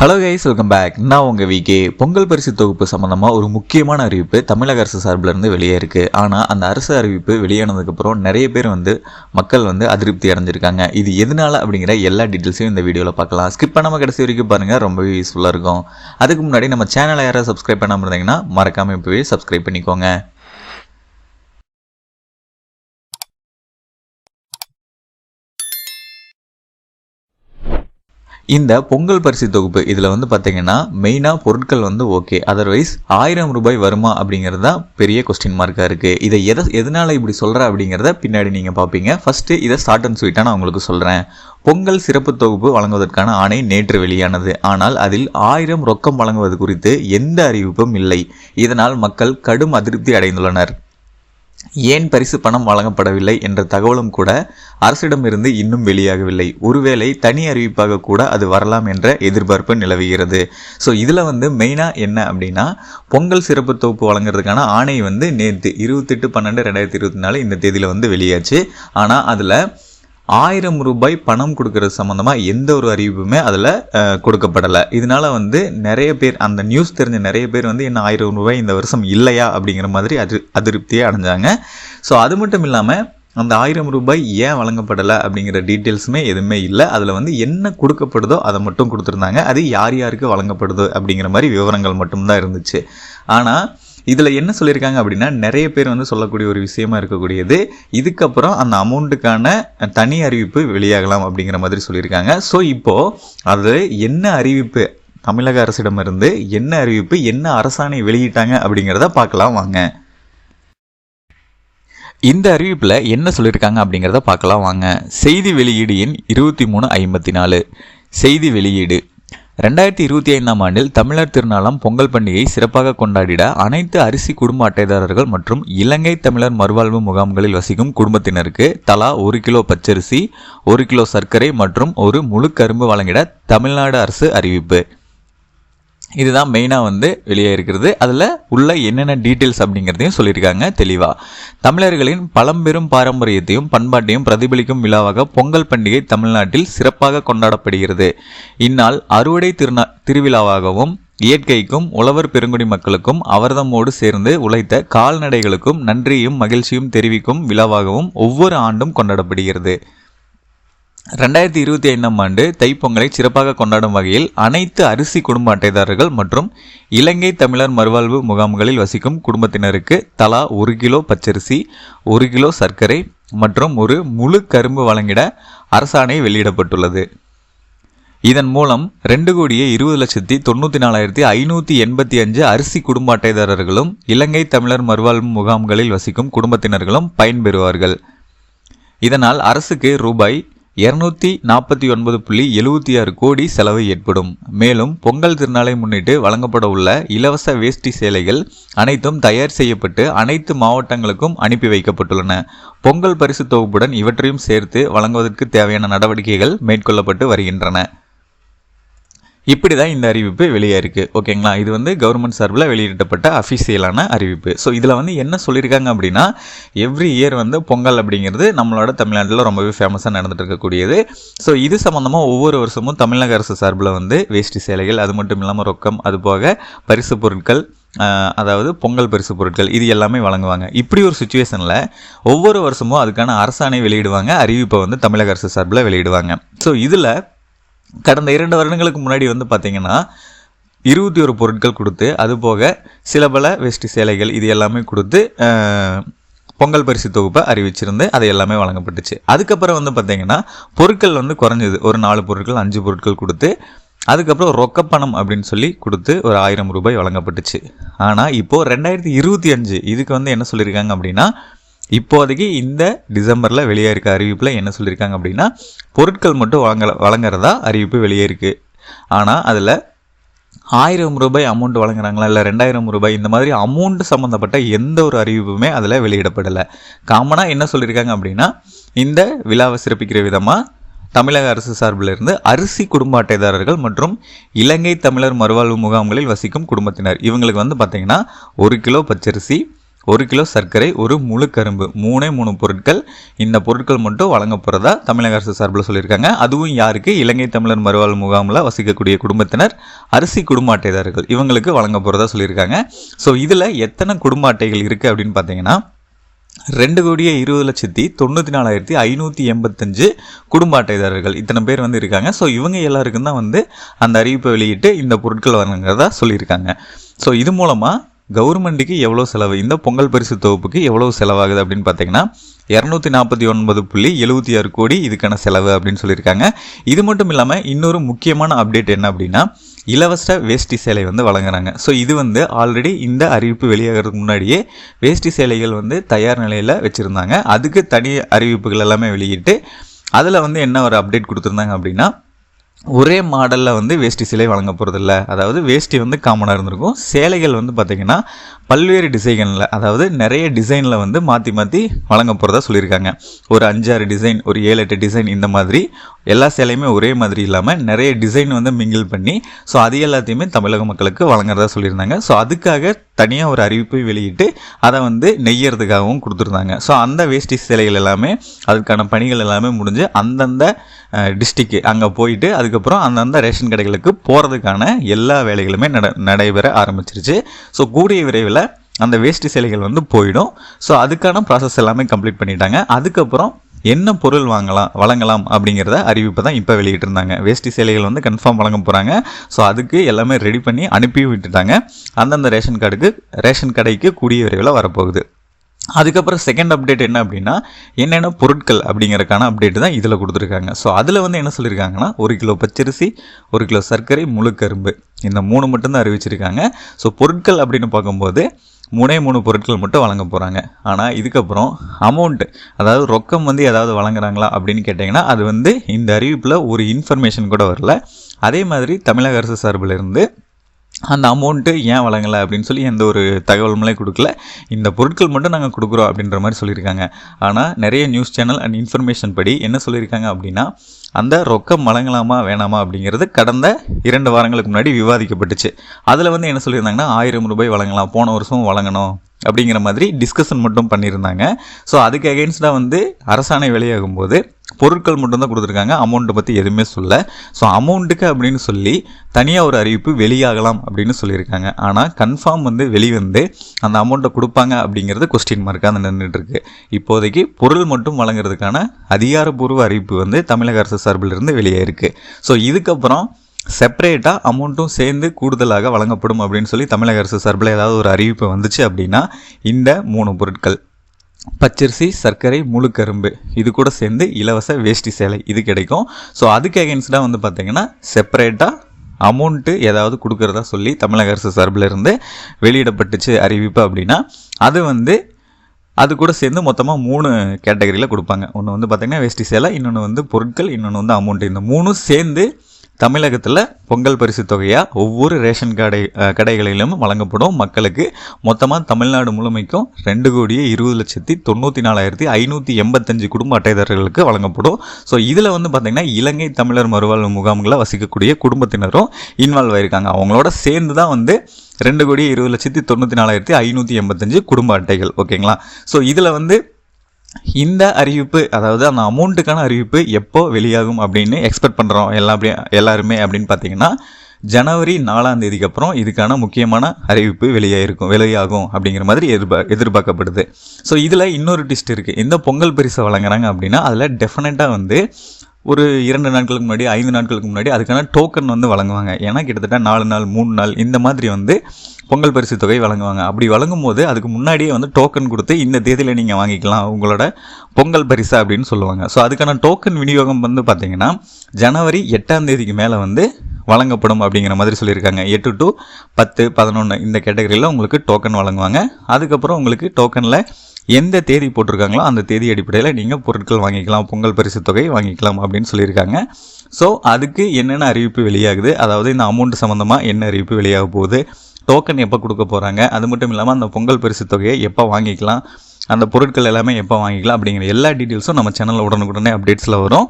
Hello guys welcome back நான் உங்கள் VK Pongal பரிசு தொகுப்பு சம்மந்தமாக ஒரு முக்கியமான அறிவிப்பு தமிழக அரசு சார்பில் இருந்து வெளியே இருக்குது ஆனால் அந்த அரசு அறிவிப்பு வெளியானதுக்கப்புறம் நிறைய பேர் வந்து மக்கள் வந்து அதிருப்தி அடைஞ்சிருக்காங்க. இது எதனால அப்படிங்கிற எல்லா டீட்டெயில்ஸையும் இந்த வீடியோவில் பார்க்கலாம். ஸ்கிப் பண்ணாமல் கடைசி வரைக்கும் பாருங்கள் ரொம்பவே யூஸ்ஃபுல்லாக இருக்கும். அதுக்கு முன்னாடி நம்ம சேனலை யாராவது சப்ஸ்கிரைப் பண்ணாமல் இருந்தீங்கன்னா மறக்காமல் இப்போவே சப்ஸ்கிரைப் பண்ணிக்கோங்க. இந்த பொங்கல் பரிசு தொகுப்பு இதில் வந்து பார்த்தீங்கன்னா மெயினாக பொருட்கள் வந்து ஓகே அதர்வைஸ் ஆயிரம் ரூபாய் வருமா அப்படிங்கிறது தான் பெரிய கொஸ்டின் மார்க்காக இருக்குது இதை எதை எதனால் இப்படி சொல்கிறேன் அப்படிங்கிறத பின்னாடி நீங்கள் பார்ப்பீங்க ஃபஸ்ட்டு இதை ஸ்டார்ட் அண்ட் ஸ்வீட்டாக நான் உங்களுக்கு சொல்கிறேன் பொங்கல் சிறப்பு தொகுப்பு வழங்குவதற்கான ஆணை நேற்று வெளியானது. ஆனால் அதில் ஆயிரம் ரொக்கம் வழங்குவது குறித்து எந்த அறிவிப்பும் இல்லை. இதனால் மக்கள் கடும் அதிருப்தி அடைந்துள்ளனர். ஏன் பரிசு பணம் வழங்கப்படவில்லை என்ற தகவலும் கூட அரசிடமிருந்து இன்னும் வெளியாகவில்லை. ஒருவேளை தனி அறிவிப்பாக கூட அது வரலாம் என்ற எதிர்பார்ப்பு நிலவுகிறது. ஸோ இதில் வந்து மெயினாக என்ன அப்படின்னா பொங்கல் சிறப்பு தொகுப்பு வழங்குறதுக்கான ஆணை வந்து நேற்று இருபத்தெட்டு பன்னெண்டு ரெண்டாயிரத்தி இருபத்தி நாலு இந்த தேதியில் வந்து வெளியாச்சு. ஆனால் அதில் ஆயிரம் ரூபாய் பணம் கொடுக்கறது சம்மந்தமாக எந்த ஒரு அறிவிப்புமே அதில் கொடுக்கப்படலை. இதனால் வந்து நிறைய பேர் அந்த நியூஸ் தெரிஞ்ச நிறைய பேர் வந்து என்ன ஆயிரம் ரூபாய் இந்த வருஷம் இல்லையா அப்படிங்கிற மாதிரி அது அதிருப்தியே அடைஞ்சாங்க. ஸோ அது மட்டும் இல்லாமல் அந்த ஆயிரம் ரூபாய் ஏன் வழங்கப்படலை அப்படிங்கிற டீட்டெயில்ஸுமே எதுவுமே இல்லை. அதில் வந்து என்ன கொடுக்கப்படுதோ அதை மட்டும் கொடுத்துருந்தாங்க. அது யார் யாருக்கு வழங்கப்படுதோ அப்படிங்கிற மாதிரி விவரங்கள் மட்டும்தான் இருந்துச்சு. ஆனால் இதில் என்ன சொல்லியிருக்காங்க அப்படின்னா நிறைய பேர் வந்து சொல்லக்கூடிய ஒரு விஷயமா இருக்கக்கூடியது. இதுக்கப்புறம் அந்த அமௌண்ட்டுக்கான தனி அறிவிப்பு வெளியாகலாம் அப்படிங்கிற மாதிரி சொல்லியிருக்காங்க. ஸோ இப்போது அது என்ன அறிவிப்பு? தமிழக அரசிடமிருந்து என்ன அறிவிப்பு? என்ன அரசாணை வெளியிட்டாங்க அப்படிங்கிறத பார்க்கலாம் வாங்க. இந்த அறிவிப்பில் என்ன சொல்லியிருக்காங்க அப்படிங்கிறத பார்க்கலாம் வாங்க. செய்தி வெளியீடு எண் இருபத்தி மூணு ஐம்பத்தி நாலு. செய்தி வெளியீடு ரெண்டாயிரத்தி இருபத்தி ஐந்தாம் ஆண்டில் தமிழர் திருநாளாம் பொங்கல் பண்டிகை சிறப்பாக கொண்டாடிட அனைத்து அரிசி குடும்ப அட்டைதாரர்கள் மற்றும் இலங்கை தமிழர் மறுவாழ்வு முகாம்களில் வசிக்கும் குடும்பத்தினருக்கு தலா ஒரு கிலோ பச்சரிசி ஒரு கிலோ சர்க்கரை மற்றும் ஒரு முழு கரும்பு வழங்கிட தமிழ்நாடு அரசு அறிவிப்பு. இதுதான் மெயினாக வந்து வெளியே இருக்கிறது. அதில் உள்ள என்னென்ன டீட்டெயில்ஸ் அப்படிங்கிறதையும் சொல்லியிருக்காங்க தெளிவாக தமிழர்களின் பழம்பெரும் பாரம்பரியத்தையும் பண்பாட்டையும் பிரதிபலிக்கும் விழாவாக பொங்கல் பண்டிகை தமிழ்நாட்டில் சிறப்பாக கொண்டாடப்படுகிறது. இந்நாள் அறுவடை திருநா திருவிழாவாகவும் இயற்கைக்கும் உழவர் பெருங்குடி மக்களுக்கும் அவர்தமோடு சேர்ந்து உழைத்த கால்நடைகளுக்கும் நன்றியும் மகிழ்ச்சியும் தெரிவிக்கும் விழாவாகவும் ஒவ்வொரு ஆண்டும் கொண்டாடப்படுகிறது. ரெண்டாயிரத்தி இருபத்தி ஐந்தாம் ஆண்டு தைப்பொங்கலை சிறப்பாக கொண்டாடும் வகையில் அனைத்து அரிசி குடும்ப அட்டைதாரர்கள் மற்றும் இலங்கை தமிழர் மறுவாழ்வு முகாம்களில் வசிக்கும் குடும்பத்தினருக்கு தலா ஒரு கிலோ பச்சரிசி ஒரு கிலோ சர்க்கரை மற்றும் ஒரு முழு கரும்பு வழங்கிட அரசாணை வெளியிடப்பட்டுள்ளது. இதன் மூலம் ரெண்டு கோடியே இருபது லட்சத்தி தொண்ணூற்றி நாலாயிரத்தி ஐநூற்றி எண்பத்தி அஞ்சு அரிசி குடும்ப அட்டைதாரர்களும் இலங்கை தமிழர் மறுவாழ்வு முகாம்களில் வசிக்கும் குடும்பத்தினர்களும் பயன்பெறுவார்கள். இதனால் அரசுக்கு ரூபாய் இருநூத்தி நாற்பத்தி ஒன்பது புள்ளி எழுபத்தி ஆறு கோடி செலவு ஏற்படும். மேலும் பொங்கல் திருநாளை முன்னிட்டு வழங்கப்பட உள்ள இலவச வேஷ்டி சேலைகள் அனைத்தும் தயார் செய்யப்பட்டு அனைத்து மாவட்டங்களுக்கும் அனுப்பி வைக்கப்பட்டுள்ளன. பொங்கல் பரிசு தொகுப்புடன் இவற்றையும் சேர்த்து வழங்குவதற்கு தேவையான நடவடிக்கைகள் மேற்கொள்ளப்பட்டு வருகின்றன. இப்படி தான் இந்த அறிவிப்பு வெளியே இருக்குது ஓகேங்களா? இது வந்து கவர்மெண்ட் சார்பில் வெளியிடப்பட்ட அஃபிஷியலான அறிவிப்பு. ஸோ இதில் வந்து என்ன சொல்லியிருக்காங்க அப்படின்னா எவ்ரி இயர் வந்து பொங்கல் அப்படிங்கிறது நம்மளோட தமிழ்நாட்டில் ரொம்பவே ஃபேமஸாக நடந்துட்டு இருக்கக்கூடியது. ஸோ இது சம்மந்தமாக ஒவ்வொரு வருஷமும் தமிழக அரசு சார்பில் வந்து வேஷ்டி சேலைகள் அது மட்டும் இல்லாமல் ரொக்கம் அது போக பரிசு பொருட்கள் அதாவது பொங்கல் பரிசு பொருட்கள் இது எல்லாமே வழங்குவாங்க. இப்படி ஒரு சுச்சுவேஷனில் ஒவ்வொரு வருஷமும் அதுக்கான அரசாணை வெளியிடுவாங்க அறிவிப்பை வந்து தமிழக அரசு சார்பில் வெளியிடுவாங்க. ஸோ இதில் கடந்த இரண்டு வருடங்களுக்கு முன்னாடி வந்து பார்த்திங்கன்னா இருபத்தி ஒரு பொருட்கள் கொடுத்து அது போக சில பல வெஸ்ட் சேலைகள் இது எல்லாமே கொடுத்து பொங்கல் பரிசு தொகுப்பை அறிவிச்சிருந்து அது எல்லாமே வழங்கப்பட்டுச்சு. அதுக்கப்புறம் வந்து பார்த்திங்கன்னா பொருட்கள் வந்து குறைஞ்சது. ஒரு நாலு பொருட்கள் அஞ்சு பொருட்கள் கொடுத்து அதுக்கப்புறம் ரொக்கப்பணம் அப்படின்னு சொல்லி கொடுத்து ஒரு ஆயிரம் ரூபாய் வழங்கப்பட்டுச்சு. ஆனால் இப்போது ரெண்டாயிரத்தி இருபத்தி அஞ்சு இதுக்கு வந்து என்ன சொல்லியிருக்காங்க அப்படின்னா இப்போதைக்கு இந்த டிசம்பரில் வெளியே இருக்க அறிவிப்பில் என்ன சொல்லியிருக்காங்க அப்படின்னா பொருட்கள் மட்டும் வழங்க வழங்குறதா அறிவிப்பு வெளியே இருக்குது ஆனால் அதில் ஆயிரம் ரூபாய் அமௌண்ட் வழங்குறாங்களா இல்லை ரெண்டாயிரம் ரூபாய் இந்த மாதிரி அமௌண்ட் சம்மந்தப்பட்ட எந்த ஒரு அறிவிப்புமே அதில் வெளியிடப்படலை. காமனாக என்ன சொல்லியிருக்காங்க அப்படின்னா இந்த விழாவை சிறப்பிக்கிற விதமாக தமிழக அரசு சார்பில் இருந்து அரிசி குடும்ப அட்டைதாரர்கள் மற்றும் இலங்கை தமிழர் மறுவாழ்வு முகாம்களில் வசிக்கும் குடும்பத்தினர். இவங்களுக்கு வந்து பார்த்திங்கன்னா ஒரு கிலோ பச்சரிசி ஒரு கிலோ சர்க்கரை ஒரு முழு கரும்பு மூணே மூணு பொருட்கள். இந்த பொருட்கள் மட்டும் வழங்க போகிறதா தமிழக அரசு சார்பில் சொல்லியிருக்காங்க. அதுவும் யாருக்கு? இலங்கை தமிழர் மறுவாழ் முகாமில் வசிக்கக்கூடிய குடும்பத்தினர் அரிசி குடும்ப அட்டைதாரர்கள். இவங்களுக்கு வழங்க போகிறதா சொல்லியிருக்காங்க. ஸோ இதில் எத்தனை குடும்ப அட்டைகள் இருக்குது அப்படின்னு பார்த்தீங்கன்னா ரெண்டு கோடியே இருபது லட்சத்தி தொண்ணூற்றி நாலாயிரத்தி ஐநூற்றி எண்பத்தஞ்சு குடும்ப அட்டைதாரர்கள் இத்தனை பேர் வந்து இருக்காங்க. ஸோ இவங்க எல்லாருக்கும் தான் வந்து அந்த அறிவிப்பை வெளியிட்டு இந்த பொருட்கள் வழங்குறதா சொல்லியிருக்காங்க. ஸோ இது மூலமாக கவர்மெண்ட்டுக்கு எவ்வளோ செலவு? இந்த பொங்கல் பரிசு தொகுப்புக்கு எவ்வளோ செலவாகுது அப்படின்னு பார்த்தீங்கன்னா இரநூத்தி நாற்பத்தி ஒன்பது புள்ளி எழுபத்தி ஆறு கோடி இதுக்கான செலவு அப்படின்னு சொல்லியிருக்காங்க. இது மட்டும் இல்லாமல் இன்னொரு முக்கியமான அப்டேட் என்ன அப்படின்னா இலவச வேஷ்டி சேலை வந்து வழங்குறாங்க. ஸோ இது வந்து ஆல்ரெடி இந்த அறிவிப்பு வெளியாகிறதுக்கு முன்னாடியே வேஷ்டி சேலைகள் வந்து தயார் நிலையில் வச்சுருந்தாங்க. அதுக்கு தனி அறிவிப்புகள் எல்லாமே வெளியிட்டு அதில் வந்து என்ன ஒரு அப்டேட் கொடுத்துருந்தாங்க அப்படின்னா ஒரே மாடலில் வந்து வேஷ்டி சிலை வழங்க போகிறதில்ல அதாவது வேஷ்டி வந்து காமனாக இருந்திருக்கும். சேலைகள் வந்து பார்த்திங்கன்னா பல்வேறு டிசைனில் அதாவது நிறைய டிசைனில் வந்து மாற்றி மாற்றி வழங்க போகிறதா சொல்லியிருக்காங்க. ஒரு அஞ்சாறு டிசைன் ஒரு ஏழு எட்டு டிசைன் இந்த மாதிரி எல்லா சேலையுமே ஒரே மாதிரி இல்லாமல் நிறைய டிசைன் வந்து மிங்கிள் பண்ணி ஸோ அது எல்லாத்தையுமே தமிழக மக்களுக்கு வழங்குறதா சொல்லியிருந்தாங்க. ஸோ அதுக்காக தனியாக ஒரு அறிவிப்பை வெளியிட்டு அதை வந்து நெய்யறதுக்காகவும் கொடுத்துருந்தாங்க. ஸோ அந்த வேஷ்டி சிலைகள் எல்லாமே அதுக்கான பணிகள் எல்லாமே முடிஞ்சு அந்தந்த டிஸ்ட்ரிக்கு அங்கே போயிட்டு அதுக்கப்புறம் அந்தந்த ரேஷன் கடைகளுக்கு போகிறதுக்கான எல்லா வேலைகளுமே நட நடைபெற ஆரம்பிச்சிருச்சு. ஸோ கூடிய விரைவில் அந்த வேஷ்டி சிலைகள் வந்து போயிடும். ஸோ அதுக்கான ப்ராசஸ் எல்லாமே கம்ப்ளீட் பண்ணிட்டாங்க. அதுக்கப்புறம் என்ன பொருள் வாங்கலாம் வழங்கலாம் அப்படிங்கிறத அறிவிப்பை தான் இப்போ வெளியிட்டிருந்தாங்க. வேஷ்டி சேலைகள் வந்து கன்ஃபார்ம் வழங்க போகிறாங்க ஸோ அதுக்கு எல்லாமே ரெடி பண்ணி அனுப்பி விட்டுட்டாங்க. அந்தந்த ரேஷன் கார்டுக்கு ரேஷன் கடைக்கு கூடிய விரைவில் வரப்போகுது. அதுக்கப்புறம் செகண்ட் அப்டேட் என்ன அப்படின்னா என்னென்ன பொருட்கள் அப்படிங்கிறக்கான அப்டேட் தான் இதில் கொடுத்துருக்காங்க. ஸோ அதில் வந்து என்ன சொல்லியிருக்காங்கன்னா ஒரு கிலோ பச்சரிசி ஒரு கிலோ சர்க்கரை முழு கரும்பு. இந்த மூணு மட்டும்தான் அறிவிச்சிருக்காங்க. ஸோ பொருட்கள் அப்படின்னு பார்க்கும்போது மூணே மூணு பொருட்கள் மட்டும் வழங்க போகிறாங்க ஆனால் இதுக்கப்புறம் அமௌண்ட்டு அதாவது ரொக்கம் வந்து ஏதாவது வழங்குறாங்களா அப்படின்னு கேட்டிங்கன்னா அது வந்து இந்த அறிவிப்பில் ஒரு இன்ஃபர்மேஷன் கூட வரல. அதே மாதிரி தமிழக அரசு சார்பில் இருந்து அந்த அமௌண்ட்டு ஏன் வழங்கலை அப்படின்னு சொல்லி எந்த ஒரு தகவலுமே கொடுக்கல. இந்த பொருட்கள் மட்டும் நாங்கள் கொடுக்குறோம் அப்படின்ற மாதிரி சொல்லியிருக்காங்க. ஆனால் நிறைய நியூஸ் சேனல் அண்ட் இன்ஃபர்மேஷன் படி என்ன சொல்லியிருக்காங்க அப்படின்னா அந்த ரொக்கம் வழங்கலாமா வேணாமா அப்படிங்கிறது கடந்த இரண்டு வாரங்களுக்கு முன்னாடி விவாதிக்கப்பட்டுச்சு. அதில் வந்து என்ன சொல்லியிருந்தாங்கன்னா ஆயிரம் ரூபாய் வழங்கலாம் போன வருஷம் வழங்கணும் அப்படிங்கிற மாதிரி டிஸ்கஷன் மட்டும் பண்ணியிருந்தாங்க. ஸோ அதுக்கு அகெயின்ஸ்டாக வந்து அரசாணை வெளியாகும் போது பொருட்கள் மட்டும்தான் கொடுத்துருக்காங்க. அமௌண்ட்டை பற்றி எதுவுமே சொல்ல. ஸோ அமௌண்ட்டுக்கு அப்படின்னு சொல்லி தனியாக ஒரு அறிவிப்பு வெளியாகலாம் அப்படின்னு சொல்லியிருக்காங்க. ஆனால் கன்ஃபார்ம் வந்து வெளிவந்து அந்த அமௌண்ட்டை கொடுப்பாங்க அப்படிங்கிறது கொஸ்டின் மார்க்காக அந்த நின்றுட்டுருக்கு இப்போதைக்கு பொருள் மட்டும் வழங்குறதுக்கான அதிகாரப்பூர்வ அறிவிப்பு வந்து தமிழக அரசு சார்பிலிருந்து வெளியாயிருக்கு. ஸோ இதுக்கப்புறம் செப்பரேட்டாக அமௌண்ட்டும் சேர்ந்து கூடுதலாக வழங்கப்படும் அப்படின்னு சொல்லி தமிழக அரசு சார்பில் ஏதாவது ஒரு அறிவிப்பு வந்துச்சு அப்படின்னா இந்த மூணு பொருட்கள். பச்சரிசி சர்க்கரை முழு கரும்பு. இது கூட சேர்ந்து இலவச வேஷ்டி சேலை. இது கிடைக்கும். ஸோ அதுக்கு அகேன்ஸ்டாக வந்து பார்த்தீங்கன்னா செப்பரேட்டாக அமௌண்ட்டு ஏதாவது கொடுக்குறதா சொல்லி தமிழக அரசு சார்பில் இருந்து வெளியிடப்பட்டுச்சு அறிவிப்பு அப்படின்னா அது வந்து அது கூட சேர்ந்து மொத்தமாக மூணு கேட்டகரியில் கொடுப்பாங்க. ஒன்று வந்து பார்த்திங்கன்னா வேஷ்டி சேலை இன்னொன்று வந்து பொருட்கள் இன்னொன்று வந்து அமௌண்ட் இந்த மூணும் சேர்ந்து தமிழகத்தில் பொங்கல் பரிசு தொகையாக ஒவ்வொரு ரேஷன் கடை கடைகளிலும் வழங்கப்படும். மக்களுக்கு மொத்தமாக தமிழ்நாடு முழுமைக்கும் ரெண்டு கோடியே இருபது லட்சத்தி தொண்ணூற்றி நாலாயிரத்தி ஐநூற்றி எண்பத்தஞ்சு குடும்ப அட்டைதாரர்களுக்கு வழங்கப்படும். ஸோ இதில் வந்து பார்த்திங்கன்னா இலங்கை தமிழர் மறுவாழ்வு முகாம்களில் வசிக்கக்கூடிய குடும்பத்தினரும் இன்வால்வ் ஆயிருக்காங்க. அவங்களோட சேர்ந்து தான் வந்து ரெண்டு கோடி இருபது லட்சத்தி தொண்ணூற்றி நாலாயிரத்தி ஐநூற்றி எண்பத்தஞ்சு குடும்ப அட்டைகள். ஓகேங்களா? ஸோ இதில் வந்து இந்த அறிவிப்பு அதாவது அந்த அமௌண்ட்டுக்கான அறிவிப்பு எப்போ வெளியாகும் அப்படின்னு எக்ஸ்பெக்ட் பண்ணுறோம் எல்லா எல்லாருமே அப்படின்னு பார்த்தீங்கன்னா ஜனவரி நாலாம் தேதிக்கு அப்புறம் இதுக்கான முக்கியமான அறிவிப்பு வெளியாயிருக்கும் வெளியாகும் அப்படிங்கிற மாதிரி எதிர்பார் எதிர்பார்க்கப்படுது. ஸோ இதில் இன்னொரு டிஸ்ட் இருக்குது இந்த பொங்கல் பரிசை வழங்குறாங்க அப்படின்னா அதில் டெஃபினட்டாக வந்து ஒரு இரண்டு நாட்களுக்கு முன்னாடி ஐந்து நாட்களுக்கு முன்னாடி அதுக்கான டோக்கன் வந்து வழங்குவாங்க. ஏன்னா கிட்டத்தட்ட நாலு நாள் மூணு நாள் இந்த மாதிரி வந்து பொங்கல் பரிசு தொகை வழங்குவாங்க. அப்படி வழங்கும் போது அதுக்கு முன்னாடியே வந்து டோக்கன் கொடுத்து இந்த தேதியில் நீங்கள் வாங்கிக்கலாம் உங்களோட பொங்கல் பரிசு அப்படின்னு சொல்லுவாங்க. ஸோ அதுக்கான டோக்கன் விநியோகம் வந்து பார்த்தீங்கன்னா ஜனவரி எட்டாம் தேதிக்கு மேலே வந்து வழங்கப்படும் அப்படிங்கிற மாதிரி சொல்லியிருக்காங்க. எட்டு டு பத்து பதினொன்று இந்த கேட்டகரியில் உங்களுக்கு டோக்கன் வழங்குவாங்க. அதுக்கப்புறம் உங்களுக்கு டோக்கனில் எந்த தேதி போட்டிருக்காங்களோ அந்த தேதி அடிப்படையில் நீங்கள் பொருட்கள் வாங்கிக்கலாம் பொங்கல் பரிசு தொகை வாங்கிக்கலாம் அப்படின்னு சொல்லியிருக்காங்க. ஸோ அதுக்கு என்னென்ன அறிவிப்பு வெளியாகுது? அதாவது இந்த அமௌண்ட் சம்மந்தமாக என்ன அறிவிப்பு வெளியாக போகுது? டோக்கன் எப்போ கொடுக்க போகிறாங்க அது மட்டும் இல்லாமல் அந்த பொங்கல் பரிசு தொகையை எப்போ வாங்கிக்கலாம்? அந்த பொருட்கள் எல்லாமே எப்போ வாங்கிக்கலாம்? அப்படிங்கிற எல்லா டீட்டெயில்ஸும் நம்ம சேனலில் உடனுக்குடனே அப்டேட்ஸில் வரும்.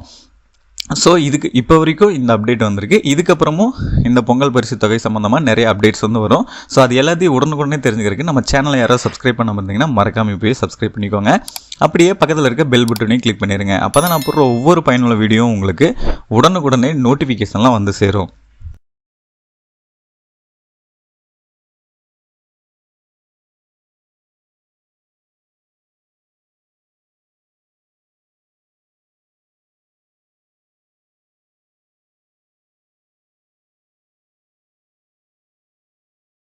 ஸோ இதுக்கு இப்போ வரைக்கும் இந்த அப்டேட் வந்திருக்கு. இதுக்கப்புறமும் இந்த பொங்கல் பரிசு தொகை சம்மந்தமாக நிறைய அப்டேட்ஸ் வந்து வரும். ஸோ அது எல்லாத்தையும் உடனுக்குடனே தெரிஞ்சுக்கிறதுக்கு நம்ம சேனலை யாராவது சப்ஸ்கிரைப் பண்ண இருந்தீங்கன்னா மறக்காமல் போய் சப்ஸ்கிரைப் பண்ணிக்கோங்க. அப்படியே பக்கத்தில் இருக்க பெல் பட்டனையும் கிளிக் பண்ணிடுங்க அப்போ தான் நான் போடுற ஒவ்வொரு பயனுள்ள வீடியோவும் உங்களுக்கு உடனுக்குடனே நோட்டிஃபிகேஷன்லாம் வந்து சேரும்.